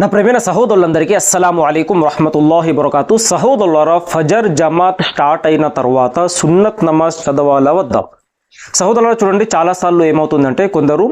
నా ప్రేమైన సహోదరులందరికీ అస్సలాము అలైకుం రహమతుల్లాహి బరకాతు సహోదరులారా ఫజర్ జమాత్ స్టార్ట్ అయిన తర్వాత సున్నత్ నమాజ్ చదవాలా వద్దాం? సహోదరులు చూడండి చాలాసార్లు ఏమవుతుందంటే కొందరు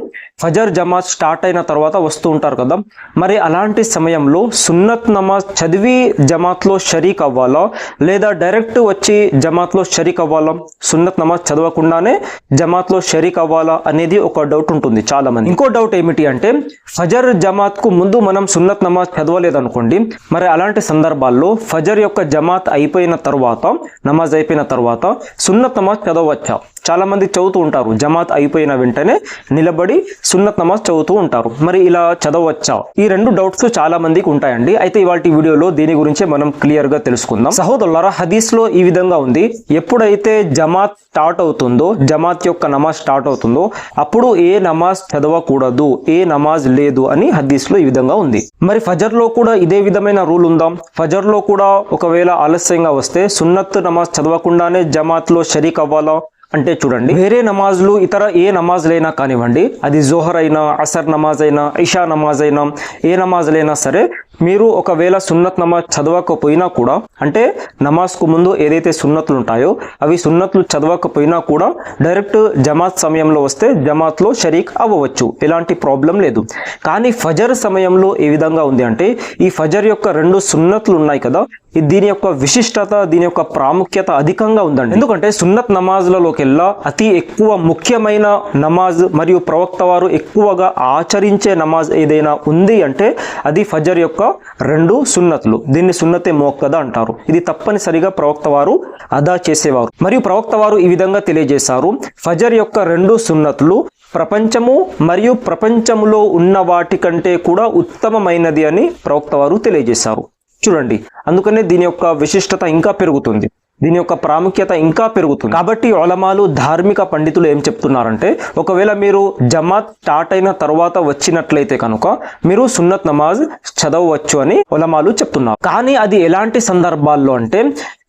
ఫజర్ జమాత్ స్టార్ట్ అయిన తర్వాత వస్తూ ఉంటారు కదా. మరి అలాంటి సమయంలో సున్నత్ నమాజ్ చదివి జమాత్లో షరీక్ అవ్వాలా? లేదా డైరెక్ట్ వచ్చి జమాత్లో షరీక్ అవ్వాలా? సున్నత్ నమాజ్ చదవకుండానే జమాత్లో షరీక్ అవ్వాలా అనేది ఒక డౌట్ ఉంటుంది చాలా మంది ఇంకో డౌట్ ఏమిటి అంటే ఫజర్ జమాత్కు ముందు మనం సున్నత్ నమాజ్ చదవలేదనుకోండి. మరి అలాంటి సందర్భాల్లో ఫజర్ యొక్క జమాత్ అయిపోయిన తర్వాత నమాజ్ అయిపోయిన తర్వాత సున్నత్ నమాజ్ చదవచ్చా చాలా మంది చదువుతూ ఉంటారు. జమాత్ అయిపోయిన వెంటనే నిలబడి సున్నత్ నమాజ్ చదువుతూ ఉంటారు. మరి ఇలా చదవచ్చా? ఈ రెండు డౌట్స్ చాలా మందికి ఉంటాయండి. అయితే ఇవాళ వీడియోలో దీని గురించి మనం క్లియర్గా తెలుసుకుందాం. సహోదరులారా హదీస్లో ఈ విధంగా ఉంది. ఎప్పుడైతే జమాత్ స్టార్ట్ అవుతుందో జమాత్ యొక్క నమాజ్ స్టార్ట్ అవుతుందో అప్పుడు ఏ నమాజ్ చదవకూడదు ఏ నమాజ్ లేదు అని హదీస్లో ఈ విధంగా ఉంది. మరి ఫజర్లో కూడా ఇదే విధమైన రూల్ ఉందాం? ఫజర్లో కూడా ఒకవేళ ఆలస్యంగా వస్తే సున్నత్ నమాజ్ చదవకుండానే జమాత్లో షరీక్ అవ్వాలా? అంటే చూడండి వేరే నమాజ్లు ఇతర ఏ నమాజ్లైనా కానివ్వండి అది జోహర్ అయినా అసర్ నమాజ్ అయినా ఇషా నమాజ్ అయినా ఏ నమాజ్లైనా సరే మీరు ఒకవేళ సున్నత్ నమాజ్ చదవకపోయినా కూడా అంటే నమాజ్కు ముందు ఏదైతే సున్నత్లు ఉంటాయో అవి సున్నత్లు చదవకపోయినా కూడా డైరెక్ట్ జమాత్ సమయంలో వస్తే జమాత్లో షరీక్ అవ్వవచ్చు. ఎలాంటి ప్రాబ్లం లేదు. కానీ ఫజర్ సమయంలో ఏ విధంగా ఉంది అంటే ఈ ఫజర్ యొక్క రెండు సున్నత్లు ఉన్నాయి కదా దీని యొక్క విశిష్టత దీని యొక్క ప్రాముఖ్యత అధికంగా ఉందండి. ఎందుకంటే సున్నత్ నమాజ్లలోకెల్లా అతి ఎక్కువ ముఖ్యమైన నమాజ్ మరియు ప్రవక్త వారు ఎక్కువగా ఆచరించే నమాజ్ ఏదైనా ఉంది అంటే అది ఫజర్ యొక్క రెండు సున్నతులు. దీన్ని సున్నతే మోక్కద అంటారు. ఇది తప్పనిసరిగా ప్రవక్త వారు అదా చేసేవారు. మరియు ప్రవక్త వారు ఈ విధంగా తెలియజేశారు. ఫజర్ యొక్క రెండు సున్నతులు ప్రపంచము మరియు ప్రపంచములో ఉన్న వాటి కంటే కూడా ఉత్తమమైనది అని ప్రవక్త వారు తెలియజేశారు. చూడండి. అందుకనే దీని యొక్క విశిష్టత ఇంకా పెరుగుతుంది. దీని యొక్క ప్రాముఖ్యత ఇంకా పెరుగుతుంది. కాబట్టి ఒలమాలు ధార్మిక పండితులు ఏం చెప్తున్నారంటే ఒకవేళ మీరు జమాత్ స్టార్ట్ అయిన తర్వాత వచ్చినట్లయితే కనుక మీరు సున్నత్ నమాజ్ చదవవచ్చు అని ఒలమాలు చెప్తున్నారు. కానీ అది ఎలాంటి సందర్భాల్లో అంటే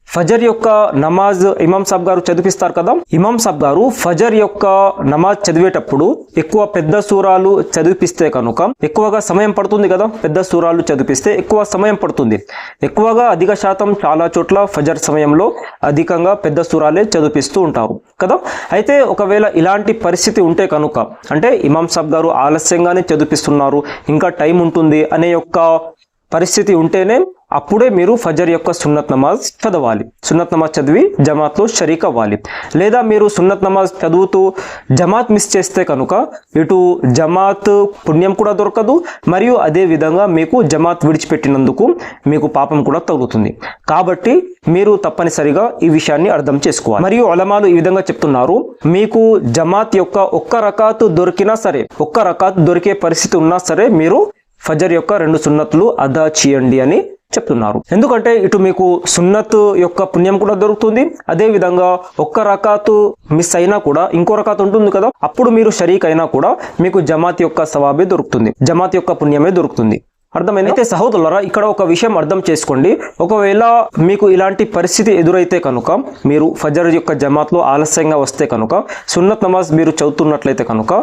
ఫజర్ యొక్క నమాజ్ ఇమాం సాబ్ గారు చదివిస్తారు కదా? ఇమాం సాబ్ గారు ఫజర్ యొక్క నమాజ్ చదివేటప్పుడు ఎక్కువ పెద్ద సూరాలు చదివిపిస్తే కనుక ఎక్కువగా సమయం పడుతుంది కదా? పెద్ద సూరాలు చదివిపిస్తే ఎక్కువ సమయం పడుతుంది. ఎక్కువగా అధిక శాతం చాలా చోట్ల ఫజర్ సమయంలో అధికంగా పెద్ద సూరాలే చదివిపిస్తూ ఉంటారు కదా? అయితే ఒకవేళ ఇలాంటి పరిస్థితి ఉంటే కనుక అంటే ఇమాం సాబ్ గారు ఆలస్యంగానే చదివిపిస్తున్నారు ఇంకా టైం ఉంటుంది అనే యొక్క పరిస్థితి ఉంటేనే అప్పుడే మీరు ఫజర్ యొక్క సున్నత్ నమాజ్ చదవాలి. సున్నత్ నమాజ్ చదివి జమాత్లో షరీక్ అవ్వాలి. లేదా మీరు సున్నత్ నమాజ్ చదువుతూ జమాత్ మిస్ చేస్తే కనుక ఇటు జమాత్ పుణ్యం కూడా దొరకదు మరియు అదే విధంగా మీకు జమాత్ విడిచిపెట్టినందుకు మీకు పాపం కూడా తగులుతుంది. కాబట్టి మీరు తప్పనిసరిగా ఈ విషయాన్ని అర్థం చేసుకోవాలి. మరియు అలమాలు ఈ విధంగా చెప్తున్నారు మీకు జమాత్ యొక్క ఒక్క రకాతు దొరికినా సరే ఒక్క రకాత్ దొరికే పరిస్థితి ఉన్నా సరే మీరు ఫజర్ యొక్క రెండు సున్నతులు అదా చేయండి అని చెప్తున్నారు. ఎందుకంటే ఇటు మీకు సున్నత్ యొక్క పుణ్యం కూడా దొరుకుతుంది అదే విధంగా ఒక్క రకాతు మిస్ అయినా కూడా ఇంకో రకాతు ఉంటుంది కదా అప్పుడు మీరు షరీక్ అయినా కూడా మీకు జమాత్ యొక్క సవాబే దొరుకుతుంది జమాత్ యొక్క పుణ్యమే దొరుకుతుంది. అర్థమైంది? అయితే సహోదరులరా ఇక్కడ ఒక విషయం అర్థం చేసుకోండి. ఒకవేళ మీకు ఇలాంటి పరిస్థితి ఎదురైతే కనుక మీరు ఫజర్ యొక్క జమాత్లో ఆలస్యంగా వస్తే కనుక సున్నత్ నమాజ్ మీరు చదువుతున్నట్లయితే కనుక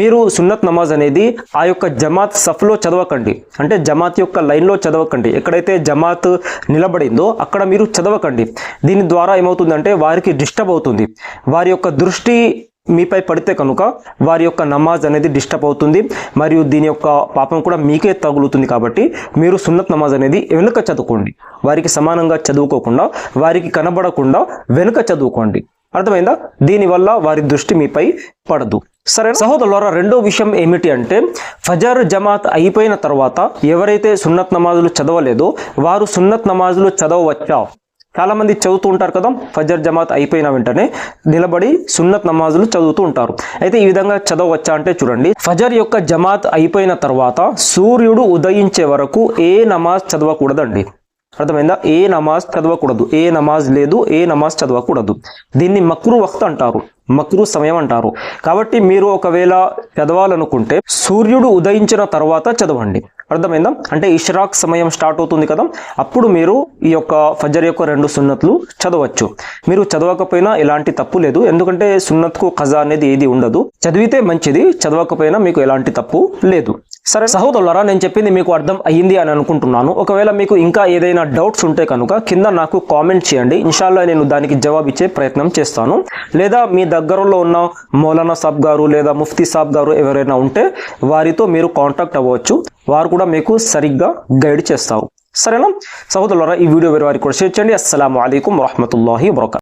మీరు సున్నత్ నమాజ్ అనేది ఆ యొక్క జమాత్ సఫ్లో చదవకండి. అంటే జమాత్ యొక్క లైన్లో చదవకండి. ఎక్కడైతే జమాత్ నిలబడిందో అక్కడ మీరు చదవకండి. దీని ద్వారా ఏమవుతుందంటే వారికి డిస్టర్బ్ అవుతుంది. వారి యొక్క దృష్టి మీపై పడితే కనుక వారి యొక్క నమాజ్ అనేది డిస్టర్బ్ అవుతుంది మరియు దీని యొక్క పాపం కూడా మీకే తగులుతుంది కాబట్టి మీరు సున్నత్ నమాజ్ అనేది వెనుక చదువుకోండి. వారికి సమానంగా చదువుకోకుండా వారికి కనబడకుండా వెనుక చదువుకోండి. అర్థమైందా? దీనివల్ల వారి దృష్టి మీపై పడదు. సరే సహోదరులారా రెండో విషయం ఏమిటి అంటే ఫజర్ జమాత్ అయిపోయిన తర్వాత ఎవరైతే సున్నత్ నమాజులు చదవలేదో వారు సున్నత్ నమాజులు చదవవచ్చా? చాలా మంది చదువుతూ ఉంటారు కదా ఫజర్ జమాత్ అయిపోయిన వెంటనే నిలబడి సున్నత్ నమాజులు చదువుతూ ఉంటారు. అయితే ఈ విధంగా చదవచ్చా అంటే చూడండి ఫజర్ యొక్క జమాత్ అయిపోయిన తర్వాత సూర్యుడు ఉదయించే వరకు ఏ నమాజ్ చదవకూడదండి. అర్థమైందా? ఏ నమాజ్ చదవకూడదు. ఏ నమాజ్ లేదు ఏ నమాజ్ చదవకూడదు. దీన్ని మక్రు వక్త్ అంటారు. మక్రు సమయం అంటారు. కాబట్టి మీరు ఒకవేళ చదవాలనుకుంటే సూర్యుడు ఉదయించిన తర్వాత చదవండి. అర్థమైందా? అంటే ఇష్రాక్ సమయం స్టార్ట్ అవుతుంది కదా? అప్పుడు మీరు ఈ యొక్క ఫజర్ యొక్క రెండు సున్నత్లు చదవచ్చు. మీరు చదవకపోయినా ఎలాంటి తప్పు లేదు. ఎందుకంటే సున్నత్కు ఖజా అనేది ఏది ఉండదు. చదివితే మంచిది చదవకపోయినా మీకు ఎలాంటి తప్పు లేదు. సరే సహోదరులారా నేను చెప్పింది మీకు అర్థం అయ్యింది అని అనుకుంటున్నాను. ఒకవేళ మీకు ఇంకా ఏదైనా డౌట్స్ ఉంటే కనుక కింద నాకు కామెంట్ చేయండి. ఇన్షాల్లో నేను దానికి జవాబు ఇచ్చే ప్రయత్నం చేస్తాను. లేదా మీ దగ్గరలో ఉన్న మౌలానా సాబ్ గారు లేదా ముఫ్తీ సాబ్ గారు ఎవరైనా ఉంటే వారితో మీరు కాంటాక్ట్ అవ్వచ్చు. వారు కూడా మీకు సరిగ్గా గైడ్ చేస్తారు సరేనా? సహోదరులారా ఈ వీడియో వేరే వారికి కూడా షేర్ చేయండి. అస్సలం అయికం వరహమూల వబర్కాతు.